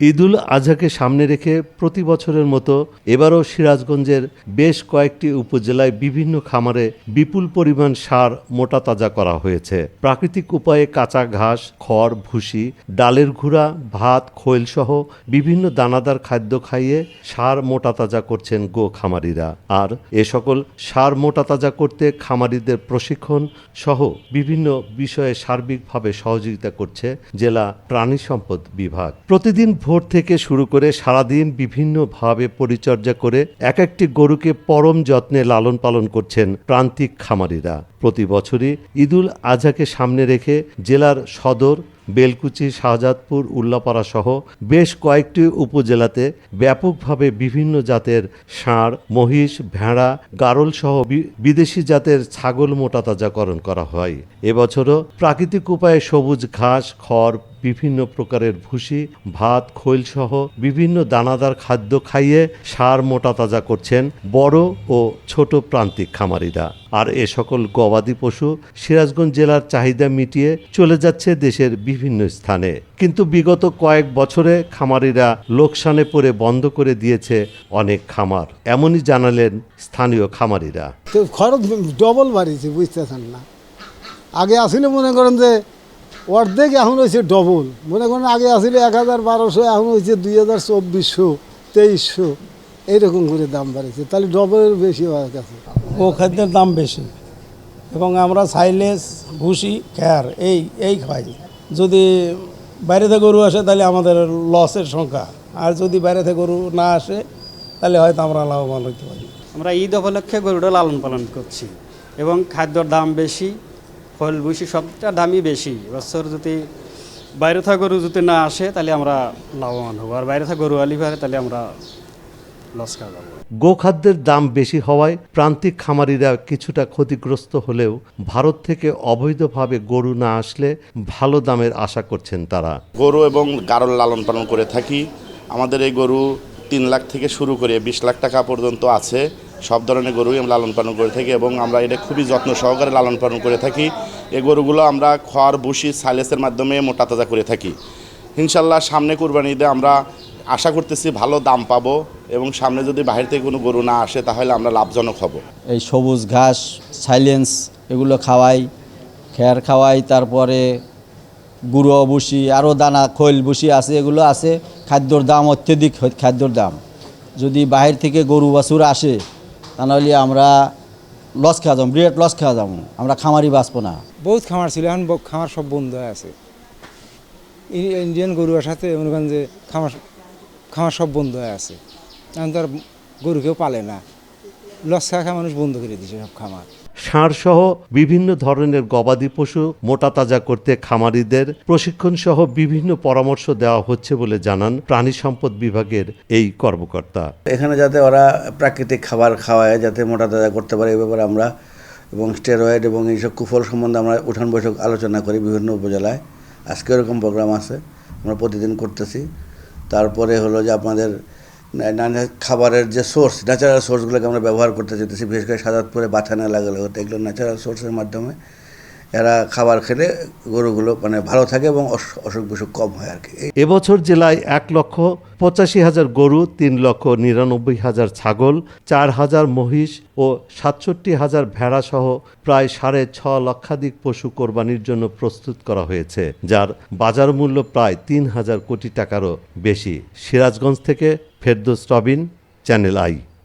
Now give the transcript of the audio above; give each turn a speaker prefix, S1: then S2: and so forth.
S1: ঈদুল আজহাকে সামনে রেখে প্রতি বছরের মতো এবারও সিরাজগঞ্জের বেশ কয়েকটি উপজেলায় বিভিন্ন খামারে বিপুল পরিমাণ সার মোটা তাজা করা হয়েছে। প্রাকৃতিক উপায়ে কাঁচা ঘাস, খড়, ভুসি, ডালের ঘুড়া ভাত, খৈল সহ বিভিন্ন দানাদার খাদ্য খাইয়ে সার মোটা তাজা করছেন গো খামারিরা। আর এ সকল সার মোটা তাজা করতে খামারিদের প্রশিক্ষণ সহ বিভিন্ন বিষয়ে সার্বিকভাবে সহযোগিতা করছে জেলা প্রাণী সম্পদ বিভাগ। প্রতিদিন ভোর থেকে শুরু করে সারাদিন বিভিন্নভাবে পরিচর্যা করে এক একটি গরুকে পরম যত্নে লালন পালন করছেন প্রান্তিক খামারিরা। প্রতি বছরই ঈদুল আজহাকে সামনে রেখে জেলার সদর বেলকুচি, শাহজাদপুর, উল্লাপাড়া সহ বেশ কয়েকটি উপজেলাতে ব্যাপকভাবে বিভিন্ন জাতের ষাঁড়, মহিষ, ভেড়া, গারল সহ বিদেশি জাতের ছাগল মোটা তাজাকরণ করা হয়। এবছরও প্রাকৃতিক উপায়ে সবুজ ঘাস, খড়, বিভিন্ন প্রকারের ভুসি, ভাত, খৈল সহ বিভিন্ন দানাদার খাদ্য খাইয়ে সার মোটা তাজা করছেন বড় ও ছোট প্রান্তিক খামারিরা। আর এ সকল গবাদি পশু সিরাজগঞ্জ জেলার চাহিদা মিটিয়ে চলে যাচ্ছে দেশের বিভিন্ন স্থানে। কিন্তু বিগত কয়েক বছরে খামারিরা লোকসানে পড়ে বন্ধ করে দিয়েছে অনেক খামার, এমনই জানালেন স্থানীয় খামারিরা।
S2: তো খরচ ডবল বাড়িয়েছে, বুঝতেছেন না। আগে আসলে মনে করেন যে অর্ধেক এখন হয়েছে ডবল। মনে করেন আগে আসলে এক হাজার বারোশো, এখন হয়েছে দুই হাজার চব্বিশশো, তেইশশো, এইরকম করে দাম বাড়িয়েছে। তাহলে ডবলের বেশি হয়ে গেছে
S3: ও খাদ্যের দাম বেশি। এবং আমরা সাইলেস, ভুসি, খ্যার, এই এই খাই। যদি বাইরে থেকে গরু আসে তাহলে আমাদের লসের সংখ্যা। আর যদি বাইরে থেকে গরু না আসে, তাহলে হয়তো আমরা লাভবান হতে পারি।
S4: আমরা ঈদ উপলক্ষে গরুটা লালন পালন করছি। এবং খাদ্যর দাম বেশি, ফল, ভুসি সবটা দামই বেশি। বছর যদি বাইরে থাকা গরু যদি না আসে, তাহলে আমরা লাভবান হব। আর বাইরে থাকা গরু আলি তাহলে আমরা
S1: গোখাদ্যের দাম বেশি হওয়ায় প্রান্তিক খামারিরা কিছুটা ক্ষতিগ্রস্ত হলেও ভারত থেকে অবৈধভাবে গরু না আসলে ভালো দামের আশা করছেন তারা।
S5: গরু এবং গারল লালন পালন করে থাকি। আমাদের এই গরু তিন লাখ থেকে শুরু করে বিশ লাখ টাকা পর্যন্ত আছে। সব ধরনের গরুই আমরা লালন পালন করে থাকি এবং আমরা এটা খুবই যত্ন সহকারে লালন পালন করে থাকি। এই গরুগুলো আমরা খড় ভুসি সাইলেসের মাধ্যমে মোটা তাজা করে থাকি। ইনশাল্লাহ সামনে কুরবানি ঈদে আমরা আশা করতেছি ভালো দাম পাবো এবং সামনে যদি বাইরে থেকে কোনো গরু না আসে তাহলে আমরা লাভজনক হব।
S6: এই সবুজ ঘাস সাইলেন্স এগুলো খাওয়াই খেয়ার খাওয়াই তারপরে গুঁড়ো বসি আরও দানা খৈল বসি আছে এগুলো আছে খাদ্যর দাম অত্যধিক খাদ্যর দাম। যদি বাহির থেকে গরু বাছুর আসে তাহলে আমরা লস খাওয়া যাব বিরাট লস খাওয়া যাব আমরা খামারই বাঁচবো না।
S7: বহুত খামার ছিল এখন খামার সব বন্ধ হয়ে আছে। ইন্ডিয়ান গরু সাথে মনে করেন যে খামার খামার সব বন্ধ হয়ে আছে। এখন তো আর গরু কেউ পালে না। লস খাওয়া খাওয়া মানুষ বন্ধ করে দিয়েছে সব খামার।
S1: ষাঁড় সহ বিভিন্ন ধরনের গবাদি পশু মোটা তাজা করতে খামারিদের প্রশিক্ষণ সহ বিভিন্ন পরামর্শ দেওয়া হচ্ছে বলে জানান প্রাণী সম্পদ বিভাগের এই কর্মকর্তা।
S8: এখানে যাতে ওরা প্রাকৃতিক খাবার খাওয়ায় যাতে মোটা তাজা করতে পারে এই ব্যাপারে আমরা এবং স্টেরয়েড এবং এইসব কুফল সম্বন্ধে আমরা উঠান বৈঠক আলোচনা করি বিভিন্ন উপজেলায়। আজকে এরকম প্রোগ্রাম আছে আমরা প্রতিদিন করতেছি। তারপরে হলো যে আপনাদের খাবারের যে সোর্স ন্যাচারাল সোর্সগুলোকে আমরা ব্যবহার করতে চাইতেছি, বিশেষ করে সাজাতপুরে বাথানা লাগালে হতো, এগুলো ন্যাচারাল সোর্সের মাধ্যমে। এরা খাবার খেলে গরুগুলো মানে ভালো থাকে এবং অস- অসুখ বিসুখ কম হয় আর কি।
S1: এবছর জেলায় এক লক্ষ পঁচাশি হাজার গরু, তিন লক্ষ নিরানব্বই হাজার ছাগল, চার হাজার মহিষ ও সাতষট্টি হাজার ভেড়া সহ প্রায় সাড়ে ছ লক্ষাধিক পশু কোরবানির জন্য প্রস্তুত করা হয়েছে, যার বাজার মূল্য প্রায় তিন হাজার কোটি টাকারও বেশি। সিরাজগঞ্জ থেকে ফেরদোস রবিন, চ্যানেল আই।